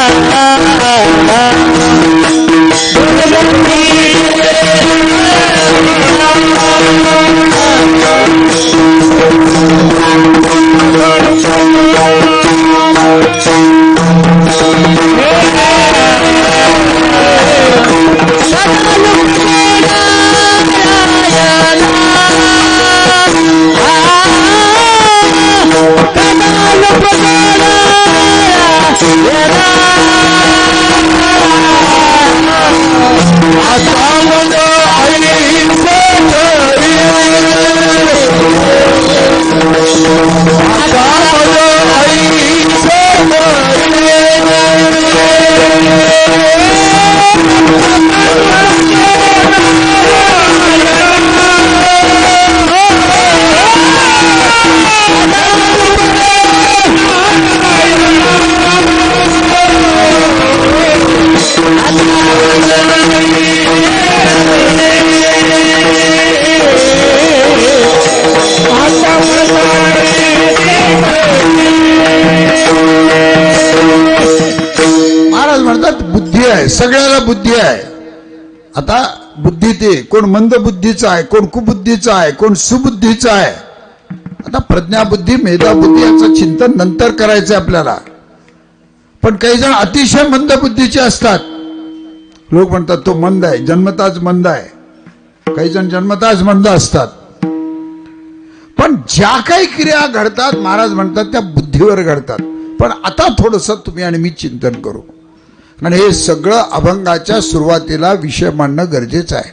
ஆ बुद्धी आहे सगळ्याला बुद्धी आहे. आता बुद्धी ते कोण मंद बुद्धीचा आहे कोण कुबुद्धीचा आहे कोण सुबुद्धीचा आहे. आता प्रज्ञाबुद्धी मेधाबुद्धी याचं चिंतन नंतर करायचं आपल्याला. पण काही जण अतिशय मंद बुद्धीचे असतात. लोक म्हणतात तो मंद आहे जन्मताच मंद आहे. काही जण जन्मताच मंद असतात. पण ज्या काही क्रिया घडतात महाराज म्हणतात त्या बुद्धीवर घडतात. पण आता थोडस तुम्ही आणि मी चिंतन करू. आणि हे सगळं अभंगाच्या सुरुवातीला विषय मांडणं गरजेचं आहे.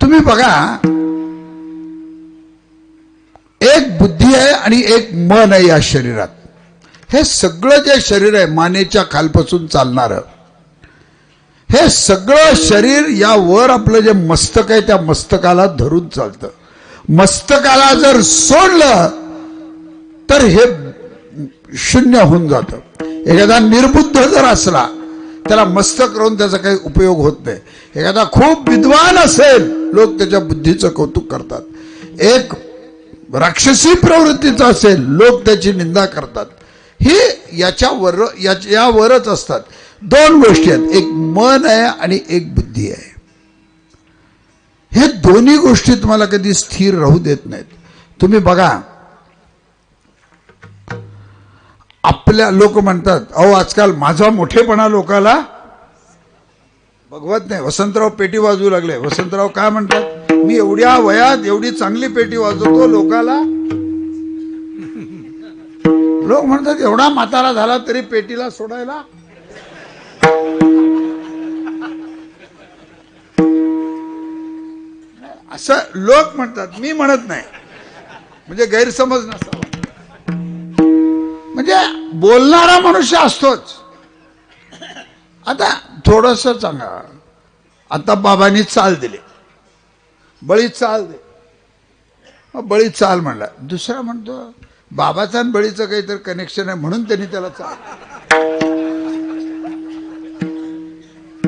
तुम्ही बघा एक बुद्धी आहे आणि एक मन आहे या शरीरात. हे सगळं जे शरीर आहे मानेच्या खालपासून चालणारं हे सगळं शरीर या वर आपलं जे मस्तक आहे त्या मस्तकाला धरून चालतं. मस्तकाला जर सोडलं तर हे शून्य होऊन जातं. एखादा निर्बुद्ध जर असला त्याला मस्तक राहून त्याचा काही उपयोग होत नाही. एखादा खूप विद्वान असेल लोक त्याच्या बुद्धीचं कौतुक करतात. एक राक्षसी प्रवृत्तीचा असेल लोक त्याची निंदा करतात. हे याच्यावर याच्यावरच असतात. दोन गोष्टी आहेत. एक मन आहे आणि एक बुद्धी आहे. हे दोन्ही गोष्टी तुम्हाला कधी स्थिर राहू देत नाहीत. तुम्ही बघा आपल्या लोक म्हणतात अहो आजकाल माझा मोठेपणा लोकाला बघवत नाही. वसंतराव पेटी वाजवू लागले. वसंतराव काय म्हणतात? मी एवढ्या वयात एवढी चांगली पेटी वाजवतो लोकाला लोक म्हणतात एवढा म्हातारा झाला तरी पेटीला सोडायला असं लोक म्हणतात. मी म्हणत नाही. म्हणजे गैरसमज नसावा म्हणजे बोलणारा मनुष्य असतोच. आता थोडस सांगा. आता बाबांनी चाल दिली. बळी चाल दे. मग बळी चाल म्हणला. दुसरा म्हणतो बाबाचा आणि बळीचं काहीतरी कनेक्शन आहे म्हणून त्यांनी त्याला चाल.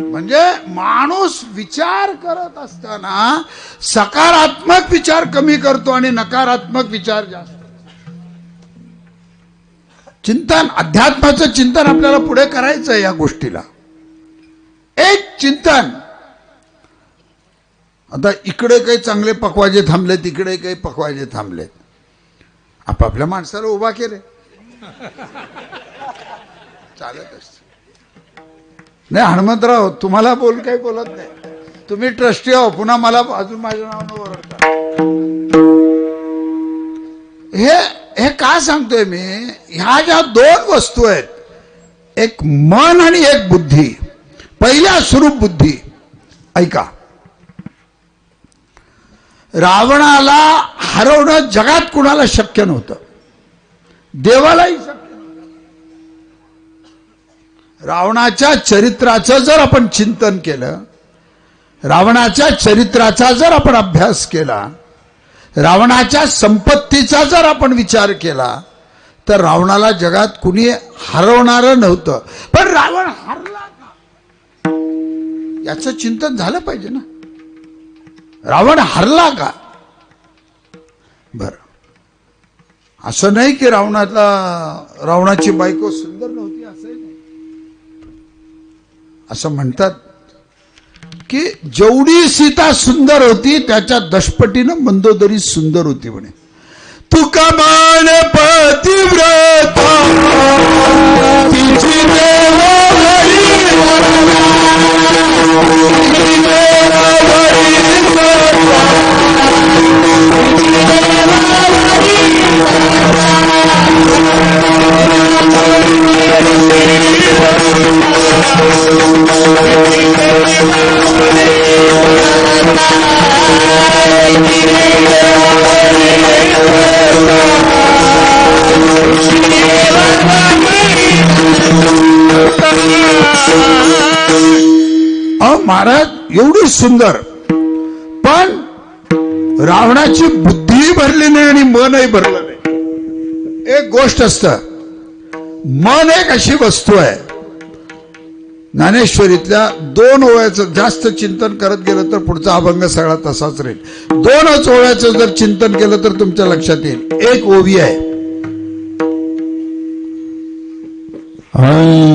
म्हणजे माणूस विचार करत असताना सकारात्मक विचार कमी करतो आणि नकारात्मक विचार जास्त. चिंतन अध्यात्माचं चिंतन आपल्याला पुढे करायचं या गोष्टीला. एक चिंतन. आता इकडे काही चांगले पकवाजे थांबले तिकडे काही पकवाजे थांबलेत. आपापल्या माणसाला उभा केले चालत असत. नाही हनुमंतराव तुम्हाला बोल काही बोलत नाही. तुम्ही ट्रस्टी आहो पुन्हा मला अजून माझ्या नावानं ओरडता. हे हे का सांगतोय मी? ह्या ज्या दोन वस्तू आहेत एक मन आणि एक बुद्धी. पहिल्या स्वरूप बुद्धी. ऐका. रावणाला हरवणं जगात कुणाला शक्य नव्हतं. देवालाही शक्य रावणाच्या चरित्राचं जर आपण चिंतन केलं रावणाच्या चरित्राचा जर आपण अभ्यास केला रावणाच्या संपत्तीचा जर आपण विचार केला तर रावणाला जगात कुणी हरवणारं नव्हतं. पण रावण हरला का? याचं चिंतन झालं पाहिजे ना. रावण हरला का? बर. असं नाही की रावणाला रावणाची बायको सुंदर नव्हती असं नाही. असं म्हणतात की जेवढी सीता सुंदर होती त्याच्या दशपटीनं मंदोदरी सुंदर होती म्हणे तुका मान पतिव्रता तिची देवावरी. महाराज एवढी सुंदर. पण रावणाची बुद्धी भरली नाही आणि मनही भरलं नाही. एक गोष्ट असत. मन एक अशी वस्तू आहे. ज्ञानेश्वरीतल्या दोन ओळ्याचं जास्त चिंतन करत गेलं तर पुढचा अभंग सगळा तसाच राहील. दोनच ओळ्याचं जर चिंतन केलं तर तुमच्या लक्षात येईल. एक ओवी आहे.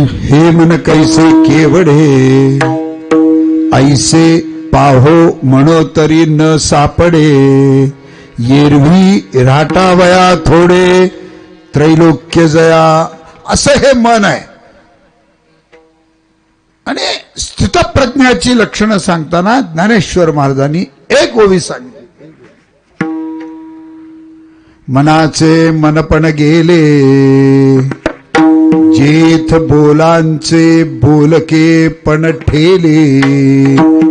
हे मन कैसे केवडे ऐसे पाहो म्हणो तरी न सापडे। येरवी राटावया थोडे त्रैलोक्य जया। असं हे मन आहे. आणि स्थितप्रज्ञाची लक्षणं सांगताना ज्ञानेश्वर महाराजांनी एक ओवी सांगितली. मनाचे मनपण गेले. जेथ बोलांचे बोलके पण ठेले.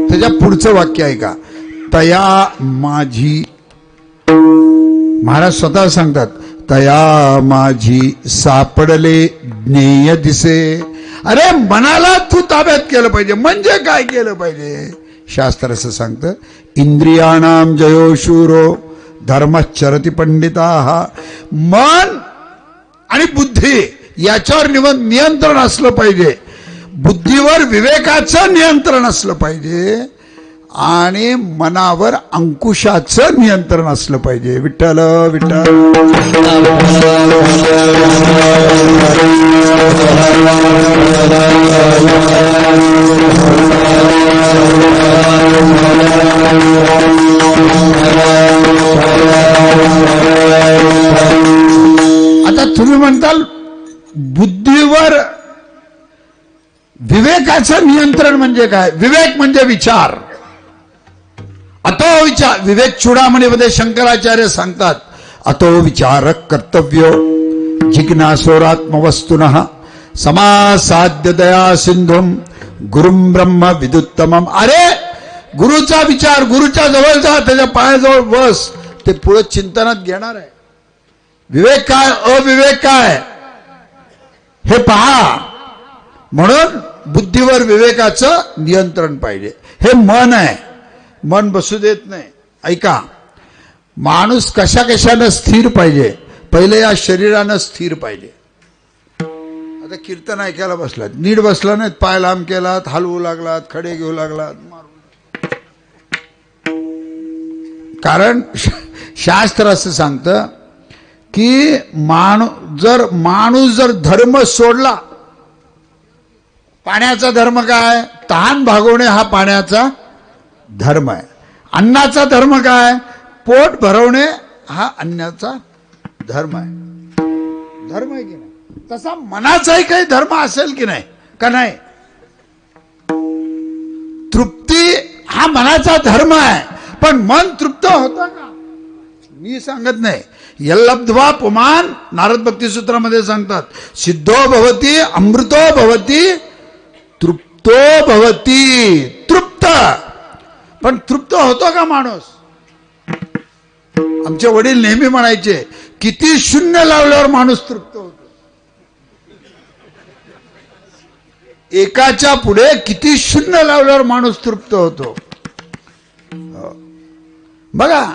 त्याच्या पुढचं वाक्य आहे का? तया माझी. महाराज स्वतः सांगतात तया माझी सापडले ज्ञेय दिसे. अरे मनाला तू ताब्यात केलं पाहिजे. म्हणजे काय केलं पाहिजे? शास्त्र असं सांगतं इंद्रियाणाम जयो शूरो धर्मचरती पंडिता. मन आणि बुद्धी. याच्यावर निवड नियंत्रण असलं पाहिजे. बुद्धीवर विवेकाचं नियंत्रण असलं पाहिजे. आणि मनावर अंकुशाचं नियंत्रण असलं पाहिजे. विठ्ठल विठ्ठल. विवेकाचं नियंत्रण म्हणजे काय? विवेक म्हणजे विचार. अतो विचार विवेक चुडामणीमध्ये शंकराचार्य सांगतात अतो विचार कर्तव्य जिज्ञासोरात्मवस्तुन समासाध्य दया सिंधुम गुरुम ब्रह्म विदुत्तम अरे गुरुचा विचार गुरुच्या जवळचा त्याच्या पायाजवळ बस ते पुढे चिंतनात घेणार आहे. विवेक काय? अविवेक काय? हे पहा. म्हणून बुद्धीवर विवेकाचं नियंत्रण पाहिजे. हे मन आहे. मन बसू देत नाही. ऐका. माणूस कशा कशानं स्थिर पाहिजे? पहिले या शरीरानं स्थिर पाहिजे. आता कीर्तन ऐकायला बसलात. नीट बसला नाहीत पाय लांब केलात हलवू लागलात खडे घेऊ लागलात. कारण शास्त्र असं सांगतं की माणू जर माणूस जर धर्म सोडला पाण्याचा धर्म काय? तहान भागवणे हा पाण्याचा धर्म आहे. अन्नाचा धर्म काय? पोट भरवणे हा अन्नाचा धर्म आहे. धर्म आहे की नाही? तसा मनाचाही काही धर्म असेल की नाही? का नाही? तृप्ती हा मनाचा धर्म आहे. पण मन तृप्त होतं का? मी सांगत नाही. यल्लब्ध्वा पुमान नारद भक्ती सूत्रामध्ये सांगतात सिद्धो भवती अमृतो भवती तृप्तो भवती। तृप्त। पण तृप्त होतो का माणूस? आमचे वडील नेहमी म्हणायचे किती शून्य लावल्यावर माणूस तृप्त होतो. एकाच्या पुढे किती शून्य लावल्यावर माणूस तृप्त होतो. हो. बघा